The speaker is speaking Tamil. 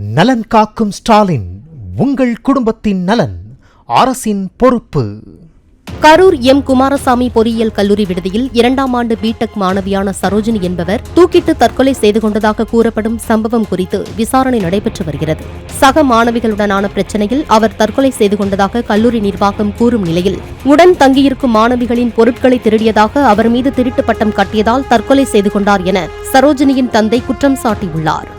நலன் காக்கும் ஸ்டாலின் உங்கள் குடும்பத்தின் நலன் அரசின் பொறுப்பு. கரூர் எம் குமாரசாமி பொறியியல் கல்லூரி விடுதியில் இரண்டாம் ஆண்டு பிடெக் மாணவியான சரோஜினி என்பவர் தூக்கிட்டு தற்கொலை செய்து கொண்டதாக கூறப்படும் சம்பவம் குறித்து விசாரணை நடைபெற்று வருகிறது. சக மாணவிகளுடனான பிரச்சனையில் அவர் தற்கொலை செய்து கொண்டதாக கல்லூரி நிர்வாகம் கூறும் நிலையில் உடன் தங்கியிருக்கும் மாணவிகளின் பொருட்களை திருடியதாக அவர் மீது திருட்டு பட்டம் கட்டியதால் தற்கொலை செய்து கொண்டார் என சரோஜினியின் தந்தை குற்றம் சாட்டியுள்ளார்.